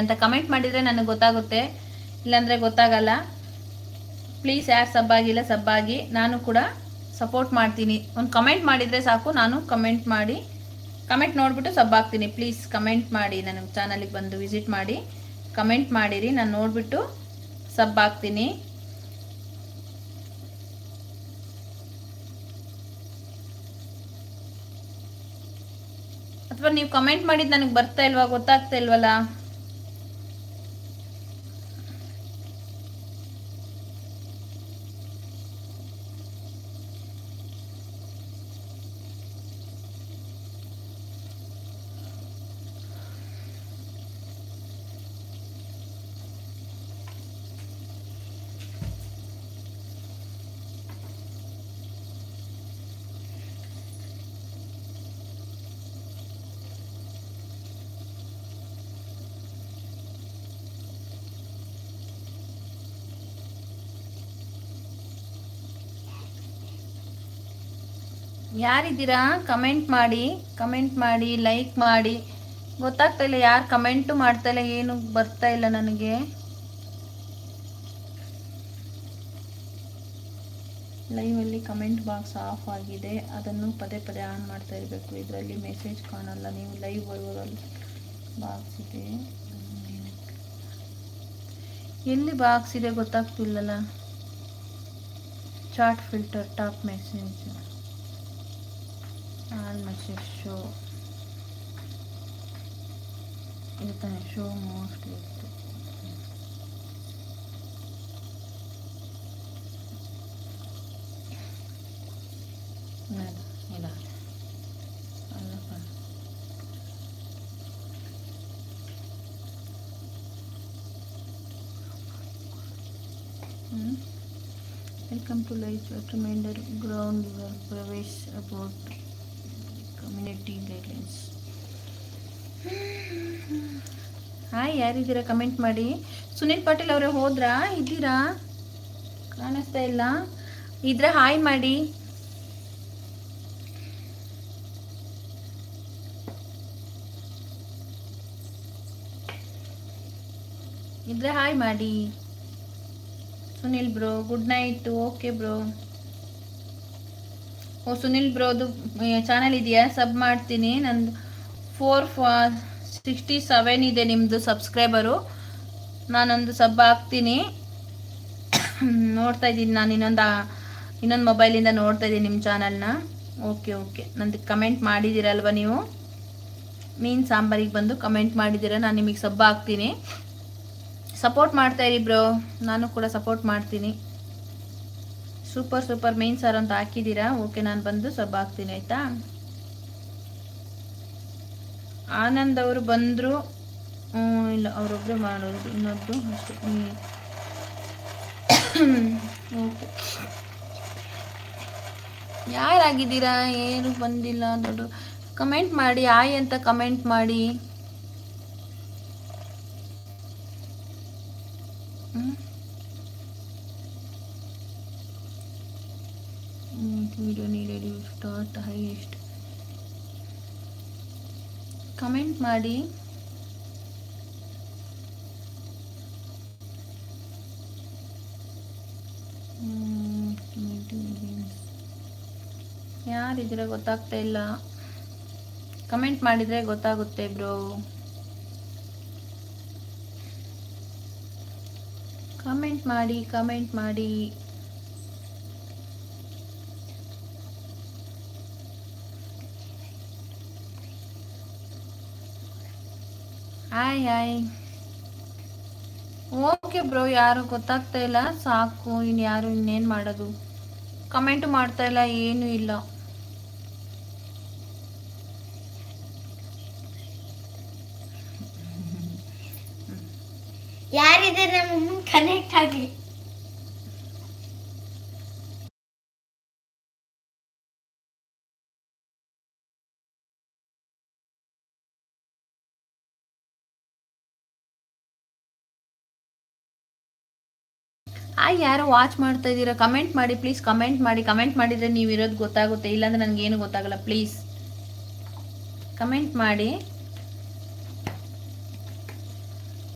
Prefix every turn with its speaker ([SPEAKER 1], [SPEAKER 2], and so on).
[SPEAKER 1] ಅಂತ ಕಮೆಂಟ್ ಮಾಡಿದರೆ ನನಗೆ ಗೊತ್ತಾಗುತ್ತೆ. ಇಲ್ಲಾಂದರೆ ಗೊತ್ತಾಗಲ್ಲ. ಪ್ಲೀಸ್ ಯಾರು ಸಬ್ಬಾಗಿಲ್ಲ ಸಬ್ಬಾಗಿ, ನಾನು ಕೂಡ ಸಪೋರ್ಟ್ ಮಾಡ್ತೀನಿ. ಒಂದು ಕಮೆಂಟ್ ಮಾಡಿದರೆ ಸಾಕು, ನಾನು ಕಮೆಂಟ್ ಮಾಡಿ. ಕಮೆಂಟ್ ನೋಡಿಬಿಟ್ಟು ಸಬ್ ಆಗ್ತೀನಿ ಪ್ಲೀಸ್ ಕಮೆಂಟ್ ಮಾಡಿ ನನಗೆ ಚಾನಲಿಗೆ ಬಂದು ವಿಸಿಟ್ ಮಾಡಿ. ಕಮೆಂಟ್ ಮಾಡಿರಿ, ನಾನು ನೋಡಿಬಿಟ್ಟು ಸಬ್ ಆಗ್ತೀನಿ ಅಥವಾ ನೀವು ಕಮೆಂಟ್ ಮಾಡಿದ್ದು ನನಗೆ ಬರ್ತಾ ಇಲ್ವಾ, ಗೊತ್ತಾಗ್ತಾ ಇಲ್ವಲ್ಲ? ಯಾರಿದ್ದೀರಾ? ಕಮೆಂಟ್ ಮಾಡಿ ಕಮೆಂಟ್ ಮಾಡಿ ಲೈಕ್ ಮಾಡಿ. ಗೊತ್ತಾಗ್ತಾ ಇಲ್ಲ ಯಾರು ಕಮೆಂಟು ಮಾಡ್ತಾ ಇಲ್ಲ, ಏನು ಬರ್ತಾ ಇಲ್ಲ ನನಗೆ. ಲೈವಲ್ಲಿ ಕಮೆಂಟ್ ಬಾಕ್ಸ್ ಆಫ್ ಆಗಿದೆ. ಅದನ್ನು ಪದೇ ಪದೇ ಆನ್ ಮಾಡ್ತಾ ಇರಬೇಕು. ಇದರಲ್ಲಿ ಮೆಸೇಜ್ ಕಾಣಲ್ಲ. ನೀವು ಲೈವ್ ಬರುವಲ್ಲಿ ಬಾಕ್ಸ್ ಇದೆ. ಎಲ್ಲಿ ಬಾಕ್ಸ್ ಇದೆ ಗೊತ್ತಾಗ್ತಿಲ್ಲಲ್ಲ? Chat filter top message and matches show you can show most Nada, mira. Welcome to Life Recommender Ground Level Previous About community guidelines hi ಯಾರಿದ್ದೀರಾ? Comment ಮಾಡಿ. ಸುನೀಲ್ ಪಾಟೀಲ್ ಅವರೇ, ಹೋದ್ರಾ? ಇದ್ದೀರಾ? ಕಾಣಿಸ್ತಾ ಇಲ್ಲ. ಇದ್ರೆ ಹಾಯ್ ಮಾಡಿ. ಇದ್ರೆ ಹಾಯ್ ಮಾಡಿ. Sunil bro good night okay bro ಓ, ಸುನಿಲ್ ಬ್ರೋದು ಚಾನಲ್ ಇದೆಯಾ? ಸಬ್ ಮಾಡ್ತೀನಿ. ನಂದು ಫೋರ್ ಸಿಕ್ಸ್ಟಿ ಸೆವೆನ್ ಇದೆ ನಿಮ್ಮದು ಸಬ್ಸ್ಕ್ರೈಬರು ನಾನೊಂದು ಸಬ್ ಹಾಕ್ತೀನಿ. ನೋಡ್ತಾ ಇದ್ದೀನಿ ನಾನು. ಇನ್ನೊಂದು ಇನ್ನೊಂದು ಮೊಬೈಲಿಂದ ನೋಡ್ತಾ ಇದ್ದೀನಿ ನಿಮ್ಮ ಚಾನಲ್ನ ಓಕೆ ಓಕೆ ನಂದು ಕಮೆಂಟ್ ಮಾಡಿದ್ದೀರಲ್ವ ನೀವು? ಮೀನು ಸಾಂಬಾರಿಗೆ ಬಂದು ಕಮೆಂಟ್ ಮಾಡಿದ್ದೀರ? ನಾನು ನಿಮಗೆ ಸಬ್ಬ ಹಾಕ್ತೀನಿ. ಸಪೋರ್ಟ್ ಮಾಡ್ತಾ ಇರಿ ಬ್ರೋ. ನಾನು ಕೂಡ ಸಪೋರ್ಟ್ ಮಾಡ್ತೀನಿ. ಸೂಪರ್ ಸೂಪರ್ ಮೇನ್ ಸಾರು ಅಂತ ಹಾಕಿದ್ದೀರಾ? ಓಕೆ ನಾನು ಬಂದು ಸ್ವಲ್ಪ ಹಾಕ್ತೀನಿ, ಆಯಿತಾ? ಆನಂದ್ ಅವರು ಬಂದರು. ಇಲ್ಲ ಅವರೊಬ್ಬರು ಮಾಡೋದು ಇನ್ನೊಬ್ಬರು ಅಷ್ಟೇ. ಓಕೆ ಯಾರಾಗಿದ್ದೀರಾ? ಏನು ಬಂದಿಲ್ಲ ದೊಡ್ಡ ಕಮೆಂಟ್ ಮಾಡಿ, ಆಯ್ ಅಂತ ಕಮೆಂಟ್ ಮಾಡಿ. ಹೈಯೆಸ್ಟ್ ಕಮೆಂಟ್ ಮಾಡಿ. ಯಾರಿದ್ರೆ ಗೊತ್ತಾಗ್ತಾ ಇಲ್ಲ. ಕಮೆಂಟ್ ಮಾಡಿದ್ರೆ ಗೊತ್ತಾಗುತ್ತೆ ಬ್ರೋ ಕಮೆಂಟ್ ಮಾಡಿ ಕಮೆಂಟ್ ಮಾಡಿ. ಹಾಯ್ ಹಾಯ್ ಓಕೆ ಬ್ರೋ, ಯಾರು ಗೊತ್ತಾಗ್ತಾ ಇಲ್ಲ. ಸಾಕು ಇನ್ನು ಯಾರು, ಇನ್ನೇನು ಮಾಡೋದು? ಕಮೆಂಟ್ ಮಾಡ್ತಾ ಇಲ್ಲ, ಏನೂ ಇಲ್ಲ.
[SPEAKER 2] ಯಾರಿದೆ ನಮ್ಮ ಕನೆಕ್ಟ್ ಆಗಿ?
[SPEAKER 1] ಆ ಯಾರೋ ವಾಚ್ ಮಾಡ್ತಾ ಇದ್ದೀರಾ? ಕಮೆಂಟ್ ಮಾಡಿ ಪ್ಲೀಸ್ ಕಮೆಂಟ್ ಮಾಡಿ. ಕಮೆಂಟ್ ಮಾಡಿದರೆ ನೀವು ಇರೋದು ಗೊತ್ತಾಗುತ್ತೆ. ಇಲ್ಲಾಂದ್ರೆ ನನಗೇನು ಗೊತ್ತಾಗಲ್ಲ ಪ್ಲೀಸ್ ಕಮೆಂಟ್ ಮಾಡಿ.